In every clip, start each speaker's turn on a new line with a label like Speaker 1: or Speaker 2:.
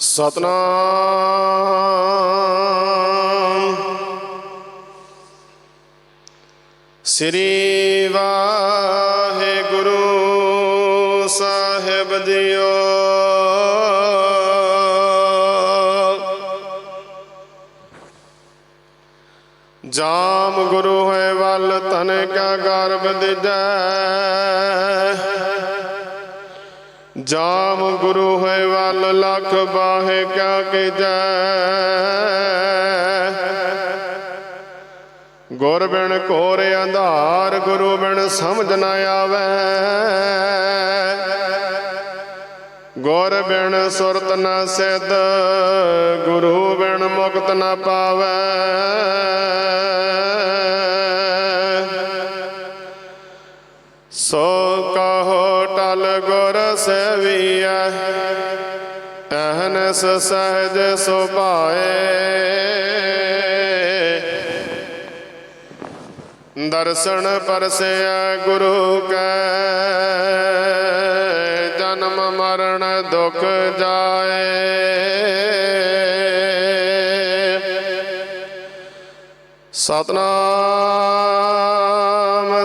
Speaker 1: ਸਤਨਾਮ। ਸ੍ਰੀ ਵਾਹਿਗੁਰੂ ਸਾਹਿਬ ਜੀਓ ਜਾਮ ਗੁਰੂ ਹੈ ਵੱਲ ਤਨ ਕਾ ਗਰਭ ਦਿਜੈ। ਜਾਮ ਗੁਰੂ ਹੈ ਵੱਲ ਲੱਖ ਬਾਹੇ ਕਿਆ ਕੀਜੈ ਗੁਰ ਬਿਨ ਘੋਰ ਅੰਧਾਰ, ਗੁਰੂ ਬਿਨ ਸਮਝ ਨਾ ਆਵੈ। ਗੁਰ ਬਿਨ ਸੁਰਤ ਨਾ ਸਿੱਧ, ਗੁਰੂ ਬਿਨ ਮੁਕਤ ਨਾ ਪਾਵੈ। ਸੋ ਕਹੋ ਟਲ ਗੁਰ ਸੇਵੀਐ ਅਹਨਸ ਸਹਜ ਸੁਭਾਏ। ਦਰਸ਼ਨ ਪਰਸਿਆ ਗੁਰੂ ਕੈ, ਜਨਮ ਮਰਨ ਦੁਖ ਜਾਏ। ਸਤਨਾਮ।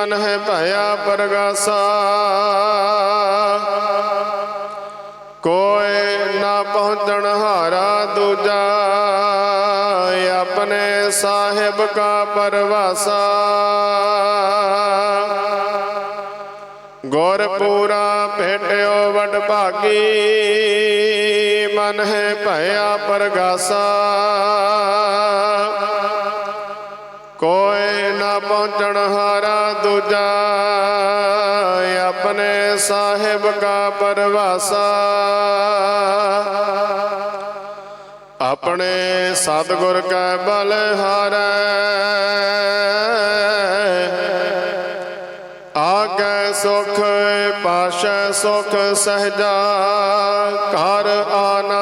Speaker 1: ਮਨ ਹੈ ਭਇਆ ਪਰਗਾਸਾ। ਕੋਈ ਨਾ ਪਹੁੰਚਣ ਹਾਰਾ ਦੂਜਾ, ਆਪਣੇ ਸਾਹਿਬ ਕਾ ਪਰਵਾਸਾ। ਗੁਰ ਪੂਰਾ ਭੇਟਿਓ ਵਡ ਭਾਗੀ, ਮਨ ਹੈ ਭਇਆ ਪਰਗਾਸਾ। ਕੋਈ ਨਾ ਪਹੁੰਚਣ ਹਾਰਾ ਦੂਜਾ। ਆਪਣੇ ਸਾਹਿਬ ਕਾ ਪਰਵਾਸਾ। ਆਪਣੇ ਸਤਿਗੁਰ ਕੈ ਬਲ ਹਾਰੈ। ਆਗੈ ਸੁਖ, ਪਾਸ਼ੈ ਸੁਖ ਸਹਜਾ। ਘਰ ਆਨੰਦ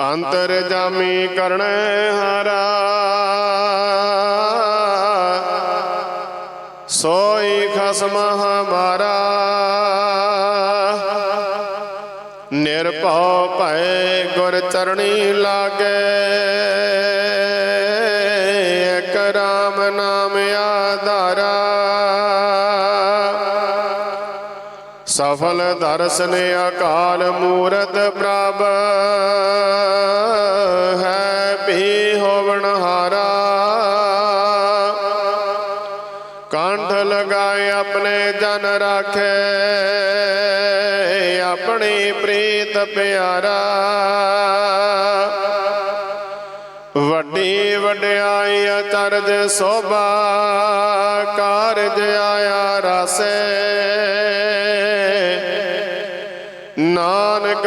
Speaker 1: ਅੰਤਰ ਜਾਮੀ ਕਰਣੈ ਹਾਰਾ। ਸੋਈ ਖਸਮ ਹਮਾਰਾ। ਨਿਰਭਉ ਭੈ ਗੁਰ ਚਰਣੀ ਲਾਗੇ। ਦਰਸ਼ਨ ਅਕਾਲ ਮੂਰਤ ਪ੍ਰਭ। ਹੈ ਵੀ ਹੋਵਣ ਹਾਰਾ। ਕੰਠ ਲਗਾਏ ਆਪਣੇ ਜਨ ਰਾਖੇ। ਆਪਣੀ ਪ੍ਰੀਤ ਪਿਆਰਾ। ਵੱਡੀ ਵਡਿਆਈ ਅਚਰਜ ਸੋਭਾ।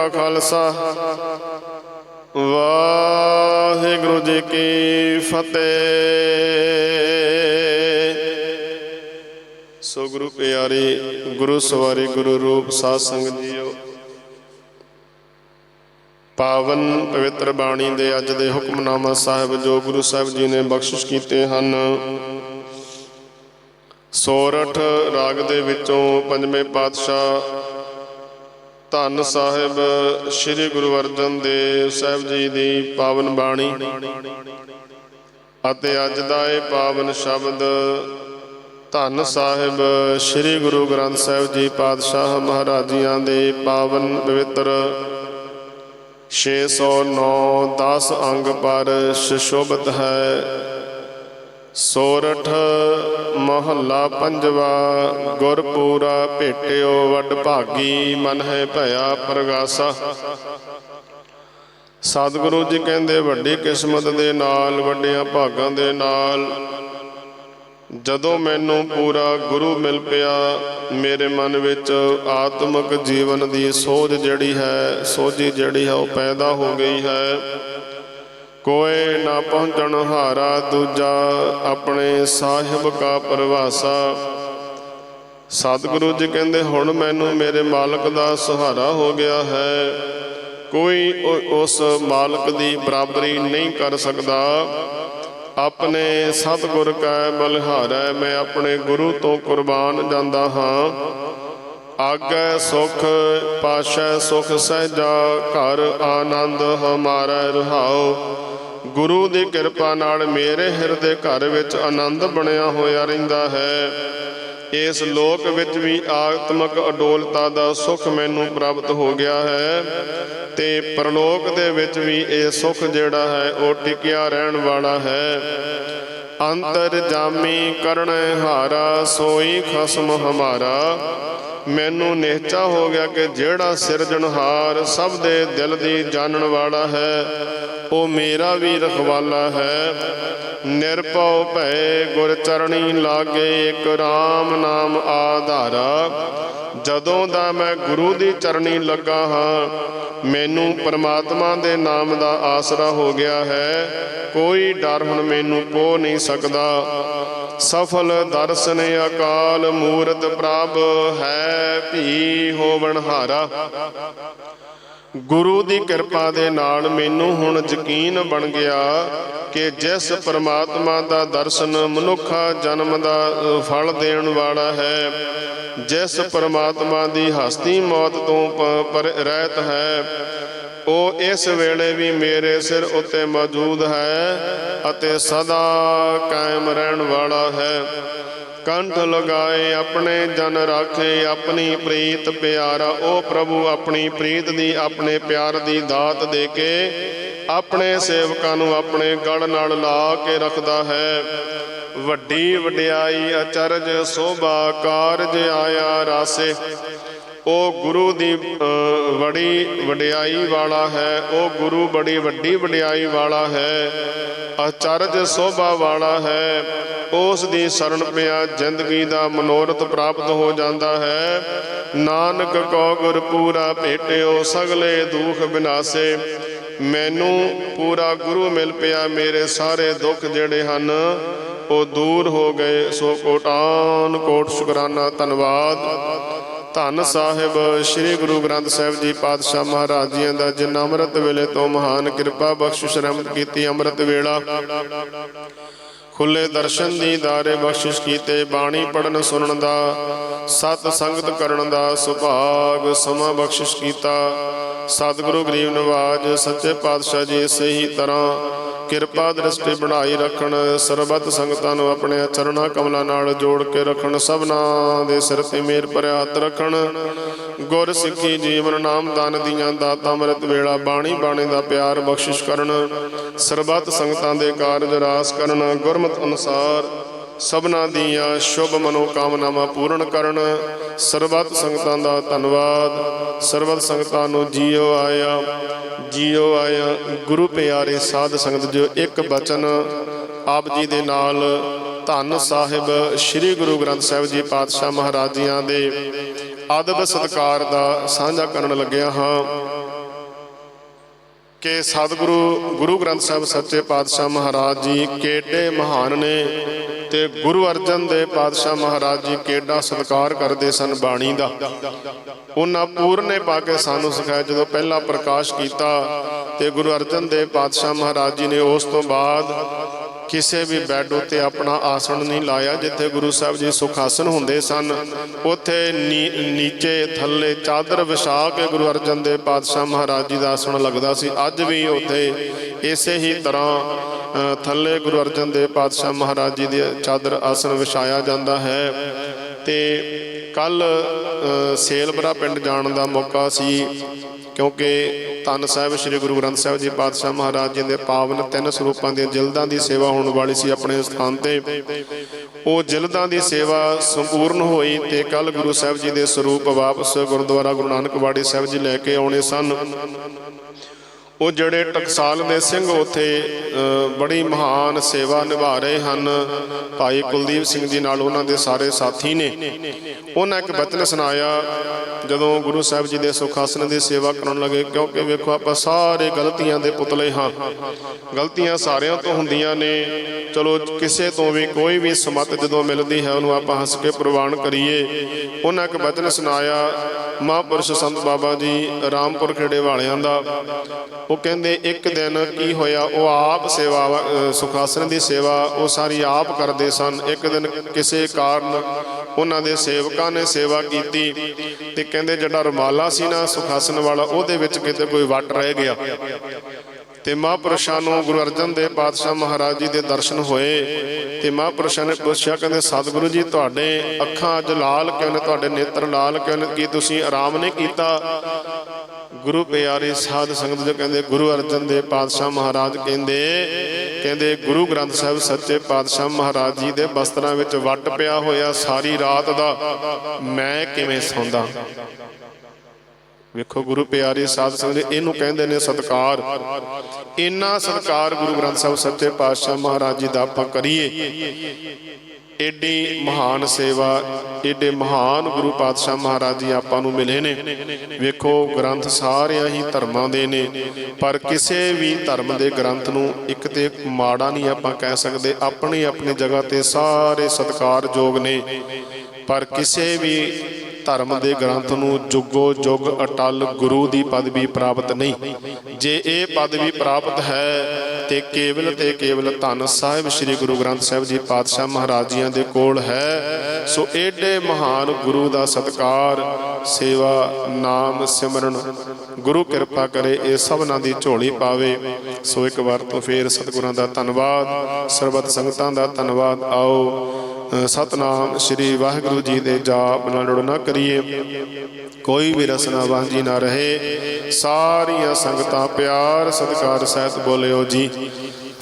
Speaker 1: ਕਾ ਖਾਲਸਾ। ਵਾਹਿਗੁਰੂ ਜੀ ਕੀ ਫਤਿਹ। ਸੋ ਗੁਰੂ ਪਿਆਰੇ, ਗੁਰੂ ਸਵਾਰੀ, ਗੁਰੂ ਰੂਪ ਸਾਧ ਸੰਗਤ ਜੀਓ। ਪਾਵਨ ਪਵਿੱਤਰ ਬਾਣੀ ਦੇ ਅੱਜ ਦੇ ਹੁਕਮਨਾਮਾ ਸਾਹਿਬ, ਜੋ ਗੁਰੂ ਸਾਹਿਬ ਜੀ ਨੇ ਬਖਸ਼ਿਸ਼ ਕੀਤੇ ਹਨ। ਸੋਰਠ ਰਾਗ ਦੇ ਵਿੱਚੋਂ ਪੰਜਵੇਂ ਪਾਤਸ਼ਾਹ ਧੰਨ ਸਾਹਿਬ ਸ੍ਰੀ ਗੁਰੂ ਅਰਜਨ ਦੇਵ ਸਾਹਿਬ ਜੀ ਦੀ ਪਾਵਨ ਬਾਣੀ। ਅਤੇ ਅੱਜ ਦਾ ਇਹ ਪਾਵਨ ਸ਼ਬਦ ਧੰਨ ਸਾਹਿਬ ਸ੍ਰੀ ਗੁਰੂ ਗ੍ਰੰਥ ਸਾਹਿਬ ਜੀ ਪਾਤਸ਼ਾਹ ਮਹਾਰਾਜੀਆਂ ਦੇ ਪਾਵਨ ਪਵਿੱਤਰ 609 10 ਅੰਗ ਪਰ ਸੁਸ਼ੋਭਿਤ ਹੈ। ਸੋਰਠ ਮਹੱਲਾ ਪੰਜਵਾ, ਗੁਰਪੂਰਾ ਭੇਟਿਓ ਵੱਡ ਭਾਗੀ, ਮਨ ਹੈ ਭਇਆ ਪ੍ਰਗਾਸਾ। ਸਤਿਗੁਰੂ ਜੀ ਕਹਿੰਦੇ, ਵੱਡੀ ਕਿਸਮਤ ਦੇ ਨਾਲ, ਵੱਡੀਆਂ ਭਾਗਾਂ ਦੇ ਨਾਲ, ਜਦੋਂ ਮੈਨੂੰ ਪੂਰਾ ਗੁਰੂ ਮਿਲ ਪਿਆ, ਮੇਰੇ ਮਨ ਵਿੱਚ ਆਤਮਿਕ ਜੀਵਨ ਦੀ ਸੋਝ ਜਿਹੜੀ ਹੈ, ਸੋਝੀ ਜਿਹੜੀ ਹੈ, ਉਹ ਪੈਦਾ ਹੋ ਗਈ ਹੈ। ਕੋਏ ਨਾ ਪਹੁੰਚਣ ਹਾਰਾ ਦੂਜਾ, ਆਪਣੇ ਸਾਹਿਬ ਕਾ ਪਰਵਾਸਾ। ਸਤਿਗੁਰੂ ਜੀ ਕਹਿੰਦੇ, ਹੁਣ ਮੈਨੂੰ ਮੇਰੇ ਮਾਲਕ ਦਾ ਸਹਾਰਾ ਹੋ ਗਿਆ ਹੈ। ਕੋਈ ਉਸ ਮਾਲਕ ਦੀ ਬਰਾਬਰੀ ਨਹੀਂ ਕਰ ਸਕਦਾ। ਆਪਣੇ ਸਤਿਗੁਰ ਕੈ ਬਲਿਹਾਰੈ ਮੈਂ ਆਪਣੇ ਗੁਰੂ ਤੋਂ ਕੁਰਬਾਨ ਜਾਂਦਾ ਹਾਂ। ਆਗੈ ਸੁਖ, ਪਾਸ਼ੈ ਸੁਖ ਸਹਿਜਾ, ਘਰ ਆਨੰਦ ਹਮਾਰਾ ਰਹਾਉ। ਗੁਰੂ ਦੀ ਕਿਰਪਾ ਨਾਲ ਮੇਰੇ ਹਿਰਦੇ ਘਰ ਵਿੱਚ ਆਨੰਦ ਬਣਿਆ ਹੋਇਆ ਰਹਿੰਦਾ ਹੈ। ਇਸ ਲੋਕ ਵਿੱਚ ਵੀ ਆਤਮਿਕ ਅਡੋਲਤਾ ਦਾ ਸੁਖ ਮੈਨੂੰ ਪ੍ਰਾਪਤ ਹੋ ਗਿਆ ਹੈ ਤੇ ਪਰਲੋਕ ਦੇ ਵਿੱਚ ਵੀ ਇਹ ਸੁਖ ਜਿਹੜਾ ਹੈ ਉਹ ਟਿਕਿਆ ਰਹਿਣ ਵਾਲਾ ਹੈ। ਅੰਤਰ ਜਾਮੀ ਕਰਣ ਹਾਰਾ ਸੋਈ ਖਸਮ ਹਮਾਰਾ। ਮੈਨੂੰ ਨਿਹਚਾ ਹੋ ਗਿਆ ਕਿ ਜਿਹੜਾ ਸਿਰਜਣਹਾਰ ਸਭ ਦੇ ਦਿਲ ਦੀ ਜਾਣਨ ਵਾਲਾ ਹੈ। ਉਹ ਮੇਰਾ ਵੀ ਰਖਵਾਲਾ ਹੈ। ਨਿਰਭਉ ਭੈ ਗੁਰ ਚਰਣੀ ਲਾਗੇ ਇਕ RAM ਨਾਮ ਆਧਾਰਾ। ਜਦੋਂ ਦਾ ਮੈਂ ਗੁਰੂ ਦੀ ਚਰਣੀ ਲੱਗਾ ਹਾਂ, ਮੈਨੂੰ ਪਰਮਾਤਮਾ ਦੇ ਨਾਮ ਦਾ ਆਸਰਾ ਹੋ ਗਿਆ ਹੈ। ਕੋਈ ਡਰ ਹੁਣ ਮੈਨੂੰ ਪੋ ਨਹੀਂ ਸਕਦਾ। ਸਫਲ ਦਰਸ਼ਨ ਅਕਾਲ ਮੂਰਤ ਪ੍ਰਭ ਹੈ, ਭੀ ਹੋਵਣ ਹਾਰਾ ਗੁਰੂ ਦੀ ਕਿਰਪਾ ਦੇ ਨਾਲ ਮੈਨੂੰ ਹੁਣ ਯਕੀਨ ਬਣ ਗਿਆ ਕਿ ਜਿਸ ਪਰਮਾਤਮਾ ਦਾ ਦਰਸ਼ਨ ਮਨੁੱਖਾ ਜਨਮ ਦਾ ਫਲ ਦੇਣ ਵਾਲਾ ਹੈ, ਜਿਸ ਪਰਮਾਤਮਾ ਦੀ ਹਸਤੀ ਮੌਤ ਤੋਂ ਪਰ ਰਹਿਤ ਹੈ, ਉਹ ਇਸ ਵੇਲੇ ਵੀ ਮੇਰੇ ਸਿਰ ਉੱਤੇ ਮੌਜੂਦ ਹੈ ਅਤੇ ਸਦਾ ਕਾਇਮ ਰਹਿਣ ਵਾਲਾ ਹੈ। ਕੰਠ ਲਗਾਏ ਆਪਣੇ ਜਨ ਰਾਖੇ ਆਪਣੀ ਪ੍ਰੀਤ ਪਿਆਰਾ। ਉਹ ਪ੍ਰਭੂ ਆਪਣੀ ਪ੍ਰੀਤ ਦੀ ਆਪਣੇ ਪਿਆਰ ਦੀ ਦਾਤ ਦੇ ਕੇ ਆਪਣੇ ਸੇਵਕਾਂ ਨੂੰ ਆਪਣੇ ਗੜ ਨਾਲ ਲਾ ਕੇ ਰੱਖਦਾ ਹੈ। ਵੱਡੀ ਵਡਿਆਈ ਅਚਰਜ ਸੋਭਾ ਕਾਰਜ ਆਇਆ ਰਾਸੇ। ਉਹ ਗੁਰੂ ਦੀ ਅ, ਬੜੀ ਵਡਿਆਈ ਵਾਲਾ ਹੈ। ਉਹ ਗੁਰੂ ਬੜੀ ਵੱਡੀ ਵਡਿਆਈ ਵਾਲਾ ਹੈ। ਅਚਰਜ ਸੋਭਾ ਵਾਲਾ ਹੈ। ਉਸ ਦੀ ਸ਼ਰਨ ਪਿਆ, ਜ਼ਿੰਦਗੀ ਦਾ ਮਨੋਰਥ ਪ੍ਰਾਪਤ ਹੋ ਜਾਂਦਾ ਹੈ। ਨਾਨਕ ਕੋ ਗੁਰ ਪੂਰਾ ਭੇਟਿਓ, ਸਗਲੇ ਦੁਖ ਬਿਨਾਸੇ। ਮੈਨੂੰ ਪੂਰਾ ਗੁਰੂ ਮਿਲ ਪਿਆ, ਮੇਰੇ ਸਾਰੇ ਦੁੱਖ ਜਿਹੜੇ ਹਨ, ਉਹ ਦੂਰ ਹੋ ਗਏ। ਸੋ ਕੋਟਾਨ ਕੋਟ ਸ਼ੁਕਰਾਨਾ, ਧੰਨਵਾਦ। ਧੰਨ ਸਾਹਿਬ, ਸ੍ਰੀ ਗੁਰੂ ਗ੍ਰੰਥ ਸਾਹਿਬ ਜੀ ਪਾਤਸ਼ਾਹ ਮਹਾਰਾਜ ਜੀਆਂ ਦਾ ਜਿਨ ਅੰਮ੍ਰਿਤ ਵੇਲੇ ਤੋਂ ਮਹਾਨ ਕਿਰਪਾ ਬਖਸ਼ਿਸ਼ ਰਹਿਮਤ ਕੀਤੀ, ਅੰਮ੍ਰਿਤ ਵੇਲਾ। ਖੁੱਲੇ ਦਰਸ਼ਨ ਦੀ ਦਾਰੇ ਬਖਸ਼ਿਸ਼ ਕੀਤੇ, ਬਾਣੀ ਪੜਨ ਸੁਣਨ ਦਾ, ਸਤ ਸੰਗਤ ਕਰਨ ਦਾ ਸੁਭਾਗ ਸਮਾਂ ਬਖਸ਼ਿਸ਼ ਕੀਤਾ। ਸਤਿਗੁਰੂ ਗਰੀਬ ਨਵਾਜ, ਸੱਚੇ ਪਾਤਸ਼ਾਹ ਜੀ ਇਸੇ ਤਰ੍ਹਾਂ ਕਿਰਪਾ ਦ੍ਰਿਸ਼ਟੀ ਬਣਾਈ ਰੱਖਣ, ਸਰਬੱਤ ਸੰਗਤਾਂ ਨੂੰ ਆਪਣੇ ਚਰਣਾ ਕਮਲਾਂ ਨਾਲ ਜੋੜ ਕੇ ਰੱਖਣ, ਸਭਨਾਂ ਦੇ ਸਿਰ ਤੇ ਮੇਰ ਭਰਿਆ ਹੱਥ ਰੱਖਣ। ਗੁਰ ਸਿੱਖੀ ਜੀਵਨ ਨਾਮ ਦਾਨ ਦੀਆਂ ਦਾਤਾ ਅੰਮ੍ਰਿਤ ਵੇਲਾ ਬਾਣੀ ਬਾਣੀ ਦਾ ਪਿਆਰ ਬਖਸ਼ਿਸ਼ ਕਰਨ, ਸਰਬੱਤ ਸੰਗਤਾਂ ਦੇ ਕਾਰਜ ਰਾਸ ਕਰਨ ਗੁਰਮ ਗੁਰਮਤ ਅਨੁਸਾਰ ਸਭਨਾਂ ਦੀਆਂ ਸ਼ੁਭ ਮਨੋਕਾਮਨਾਵਾਂ ਪੂਰਨ ਕਰਨ ਸਰਬੱਤ ਸੰਗਤਾਂ ਦਾ ਧੰਨਵਾਦ। ਸਰਬੱਤ ਸੰਗਤਾਂ ਨੂੰ ਜੀਓ ਆਇਆ ਜੀਓ ਆਇਆ। ਗੁਰੂ ਪਿਆਰੇ ਸਾਧ ਸੰਗਤ ਜੋ ਇੱਕ ਬਚਨ ਆਪ ਜੀ ਦੇ ਨਾਲ ਧੰਨ ਸਾਹਿਬ ਸ੍ਰੀ ਗੁਰੂ ਗ੍ਰੰਥ ਸਾਹਿਬ ਜੀ ਪਾਤਸ਼ਾਹ ਮਹਾਰਾਜ ਜੀਆਂ ਦੇ ਆਦਬ ਸਤਕਾਰ ਦਾ ਸਾਂਝਾ ਕਰਨ ਲੱਗਿਆ ਹਾਂ। ਕਿ ਸਤਿਗੁਰੂ, ਗੁਰੂ ਗ੍ਰੰਥ ਸਾਹਿਬ ਸੱਚੇ ਪਾਤਸ਼ਾਹ ਮਹਾਰਾਜ ਜੀ ਕਿਹੜੇ ਮਹਾਨ ਨੇ ਤੇ ਗੁਰੂ ਅਰਜਨ ਦੇ ਪਾਤਸ਼ਾਹ ਮਹਾਰਾਜ ਜੀ ਕਿਹੜਾ ਸਤਿਕਾਰ ਕਰਦੇ ਸਨ ਬਾਣੀ ਦਾ। ਉਹਨਾਂ ਪੂਰਨੇ ਪਾ ਕੇ ਸਾਨੂੰ ਸਿਖਾਇਆ, ਜਦੋਂ ਪਹਿਲਾ ਪ੍ਰਕਾਸ਼ ਕੀਤਾ ਤੇ ਗੁਰੂ ਅਰਜਨ ਦੇਵ ਪਾਤਸ਼ਾਹ ਮਹਾਰਾਜ ਜੀ ਨੇ ਉਸ ਤੋਂ ਬਾਅਦ ਕਿਸੇ ਵੀ ਬੈੱਡ ਉੱਤੇ ਆਪਣਾ ਆਸਣ ਨਹੀਂ ਲਾਇਆ ਜਿੱਥੇ ਗੁਰੂ ਸਾਹਿਬ ਜੀ ਸੁਖਾਸਨ ਹੁੰਦੇ ਸਨ। ਉੱਥੇ ਨੀ- ਨੀਚੇ, ਥੱਲੇ ਚਾਦਰ ਵਿਛਾ ਕੇ ਗੁਰੂ ਅਰਜਨ ਦੇਵ ਪਾਤਸ਼ਾਹ ਮਹਾਰਾਜ ਜੀ ਦਾ ਆਸਣ ਲੱਗਦਾ ਸੀ। ਅੱਜ ਵੀ ਉੱਥੇ ਇਸੇ ਹੀ ਤਰ੍ਹਾਂ ਥੱਲੇ ਗੁਰੂ ਅਰਜਨ ਦੇਵ ਪਾਤਸ਼ਾਹ ਮਹਾਰਾਜ ਜੀ ਦੀ ਚਾਦਰ ਆਸਣ ਵਿਛਾਇਆ ਜਾਂਦਾ ਹੈ। ਤੇ ਕੱਲ ਸੇਲਬਰਾ ਪਿੰਡ ਜਾਣ ਦਾ ਮੌਕਾ ਸੀ ਕਿਉਂਕਿ ਧੰਨ ਸਾਹਿਬ, ਸ੍ਰੀ ਗੁਰੂ ਗ੍ਰੰਥ ਸਾਹਿਬ ਜੀ ਪਾਤਸ਼ਾਹ ਮਹਾਰਾਜ ਜੀ ਦੇ ਪਾਵਨ ਤਿੰਨ ਸਰੂਪਾਂ ਦੀਆਂ ਜਲਦਾਂ ਦੀ ਸੇਵਾ ਹੋਣ ਵਾਲੀ ਸੀ ਆਪਣੇ ਸਥਾਨ ਤੇ। ਉਹ ਜਲਦਾਂ ਦੀ ਸੇਵਾ ਸੰਪੂਰਨ ਹੋਈ ਤੇ ਕੱਲ ਗੁਰੂ ਸਾਹਿਬ ਜੀ ਦੇ ਸਰੂਪ ਵਾਪਸ ਗੁਰਦੁਆਰਾ ਗੁਰੂ ਨਾਨਕ ਵਾੜੀ ਸਾਹਿਬ ਜੀ ਲੈ ਕੇ ਆਉਣੇ ਸਨ। ਉਹ ਜਿਹੜੇ ਟਕਸਾਲ ਦੇ ਸਿੰਘ ਉੱਥੇ ਬੜੀ ਮਹਾਨ ਸੇਵਾ ਨਿਭਾ ਰਹੇ ਹਨ। ਭਾਈ ਕੁਲਦੀਪ ਸਿੰਘ ਜੀ ਨਾਲ ਉਹਨਾਂ ਦੇ ਸਾਰੇ ਸਾਥੀ ਨੇ। ਉਹਨਾਂ ਇੱਕ ਬਚਨ ਸੁਣਾਇਆ, ਜਦੋਂ ਗੁਰੂ ਸਾਹਿਬ ਜੀ ਦੇ ਸੁਖਾਸਨ ਦੀ ਸੇਵਾ ਕਰਨ ਲੱਗੇ, ਕਿਉਂਕਿ ਵੇਖੋ ਆਪਾਂ ਸਾਰੇ ਗਲਤੀਆਂ ਦੇ ਪੁਤਲੇ ਹਾਂ। ਗਲਤੀਆਂ ਸਾਰਿਆਂ ਤੋਂ ਹੁੰਦੀਆਂ ਨੇ। ਚਲੋ, ਕਿਸੇ ਤੋਂ ਵੀ ਕੋਈ ਵੀ ਸਮਤ ਜਦੋਂ ਮਿਲਦੀ ਹੈ, ਉਹਨੂੰ ਆਪਾਂ ਹੱਸ ਕੇ ਪ੍ਰਵਾਨ ਕਰੀਏ। ਉਹਨਾਂ ਇੱਕ ਬਚਨ ਸੁਣਾਇਆ, ਮਹਾਂਪੁਰਸ਼ ਸੰਤ ਬਾਬਾ ਜੀ ਰਾਮਪੁਰ ਖੇੜੇ ਵਾਲਿਆਂ ਦਾ ਉਹ ਕਹਿੰਦੇ, ਇੱਕ ਦਿਨ ਕੀ ਹੋਇਆ? ਉਹ ਆਪ ਸੇਵਾ ਸੁਖਾਸਨ ਦੀ ਸੇਵਾ ਉਹ ਸਾਰੀ ਆਪ ਕਰਦੇ ਸਨ। ਇੱਕ ਦਿਨ ਕਿਸੇ ਕਾਰਨ ਉਹਨਾਂ ਦੇ ਸੇਵਕਾਂ ਨੇ ਸੇਵਾ ਕੀਤੀ ਤੇ ਕਹਿੰਦੇ, ਜਿਹੜਾ ਰੁਮਾਲਾ ਸੀ ਨਾ ਸੁਖਾਸਨ ਵਾਲਾ, ਉਹਦੇ ਵਿੱਚ ਕਿਤੇ ਕੋਈ ਵੱਟ ਰਹਿ ਗਿਆ। ਤੇ ਮਹਾਂਪੁਰਸ਼ਾਂ ਨੂੰ ਗੁਰੂ ਅਰਜਨ ਦੇਵ ਪਾਤਸ਼ਾਹ ਮਹਾਰਾਜ ਜੀ ਦੇ ਦਰਸ਼ਨ ਹੋਏ ਤੇ ਮਹਾਂਪੁਰਸ਼ਾਂ ਨੇ ਪੁੱਛਿਆ, ਕਹਿੰਦੇ, ਸਤਿਗੁਰੂ ਜੀ, ਤੁਹਾਡੇ ਅੱਖਾਂ ਅੱਜ ਲਾਲ ਕਿਉਂ ਨੇ? ਤੁਹਾਡੇ ਨੇਤਰ ਲਾਲ ਕਿਉਂ ਨੇ? ਕੀ ਤੁਸੀਂ ਆਰਾਮ ਨਹੀਂ ਕੀਤਾ? ਗੁਰੂ ਪਿਆਰੇ ਸਾਧ ਸੰਗਤ ਜੋ ਕਹਿੰਦੇ, ਗੁਰੂ ਅਰਜਨ ਦੇਵ ਪਾਤਸ਼ਾਹ ਮਹਾਰਾਜ ਕਹਿੰਦੇ ਕਹਿੰਦੇ, ਗੁਰੂ ਗ੍ਰੰਥ ਸਾਹਿਬ ਸੱਚੇ ਪਾਤਸ਼ਾਹ ਮਹਾਰਾਜ ਜੀ ਦੇ ਬਸਤਰਾਂ ਵਿੱਚ ਵੱਟ ਪਿਆ ਹੋਇਆ ਸਾਰੀ ਰਾਤ ਦਾ, ਮੈਂ ਕਿਵੇਂ ਸੌਂਦਾ? ਵੇਖੋ ਗੁਰੂ ਪਿਆਰੇ ਸਾਧ ਸੰਗਤ ਇਹਨੂੰ ਕਹਿੰਦੇ ਨੇ ਸਤਕਾਰ। ਇੰਨਾ ਸਤਕਾਰ ਗੁਰੂ ਗ੍ਰੰਥ ਸਾਹਿਬ ਸੱਚੇ ਪਾਤਸ਼ਾਹ ਮਹਾਰਾਜ ਜੀ ਦਾ ਆਪਾਂ ਕਰੀਏ। ਏਡੀ ਮਹਾਨ ਸੇਵਾ, ਏਡੇ ਮਹਾਨ ਗੁਰੂ ਪਾਤਸ਼ਾਹ ਮਹਾਰਾਜ ਜੀ ਆਪਾਂ ਨੂੰ ਮਿਲੇ ਨੇ। ਵੇਖੋ, ਗ੍ਰੰਥ ਸਾਰਿਆਂ ਹੀ ਧਰਮਾਂ ਦੇ ਨੇ, ਪਰ ਕਿਸੇ ਵੀ ਧਰਮ ਦੇ ਗ੍ਰੰਥ ਨੂੰ ਇੱਕ ਤੇ ਮਾੜਾ ਨਹੀਂ ਆਪਾਂ ਕਹਿ ਸਕਦੇ, ਆਪਣੀ ਆਪਣੀ ਜਗ੍ਹਾ ਤੇ ਸਾਰੇ ਸਤਿਕਾਰਯੋਗ ਨੇ। ਪਰ ਕਿਸੇ ਵੀ ਧਰਮ ਦੇ ਗ੍ਰੰਥ ਨੂੰ ਜੁਗੋ ਜੁਗ ਅਟਲ ਗੁਰੂ ਦੀ ਪਦਵੀ ਪ੍ਰਾਪਤ ਨਹੀਂ। ਜੇ ਇਹ ਪਦਵੀ ਪ੍ਰਾਪਤ ਹੈ ਤੇ ਕੇਵਲ ਤੇ ਕੇਵਲ ਧੰਨ ਸਾਹਿਬ ਸ੍ਰੀ ਗੁਰੂ ਗ੍ਰੰਥ ਸਾਹਿਬ ਜੀ ਪਾਤਸ਼ਾਹ ਮਹਾਰਾਜ ਜੀਆਂ ਦੇ ਕੋਲ ਹੈ ਸੋ ਏਡੇ ਮਹਾਨ ਗੁਰੂ ਦਾ ਸਤਕਾਰ ਸੇਵਾ ਨਾਮ ਸਿਮਰਨ ਗੁਰੂ ਕਿਰਪਾ ਕਰੇ ਇਹ ਸਭਨਾਂ ਦੀ ਝੋਲੀ ਪਾਵੇ। ਸੋ ਇੱਕ ਵਾਰ ਤੋਂ ਫੇਰ ਸਤਿਗੁਰਾਂ ਦਾ ਧੰਨਵਾਦ ਸਰਬਤ ਸੰਗਤਾਂ ਦਾ ਧੰਨਵਾਦ। ਆਓ ਅ, ਸਤਨਾਮ ਸ੍ਰੀ ਵਾਹਿਗੁਰੂ ਜੀ ਦੇ ਜਾਪ ਨਾਲ ਜੁੜ ਕਰੀ ਕਰੀਏ। ਕੋਈ ਵੀ ਰਸਨਾ ਵਾਂਝੀ ਨਾ ਰਹੇ। ਸਾਰੀਆਂ ਸੰਗਤਾਂ ਪਿਆਰ ਸਤਿਕਾਰ ਸਹਿਤ ਬੋਲਿਓ ਜੀ।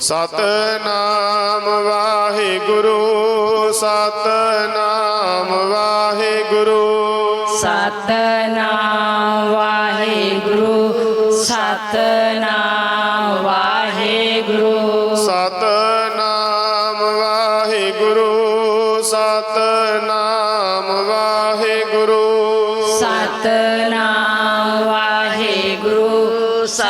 Speaker 1: ਸਤਨਾਮ ਵਾਹਿਗੁਰੂ ਸਤਨਾਮ ਵਾਹਿਗੁਰੂ।
Speaker 2: ਸਤਨਾਮ ਵਾਹਿਗੁਰੂ, ਸਤਨਾਮ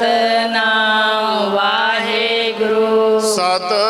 Speaker 1: ਸਤਨਾਮ ਵਾਹਿਗੁਰੂ। ਸਤ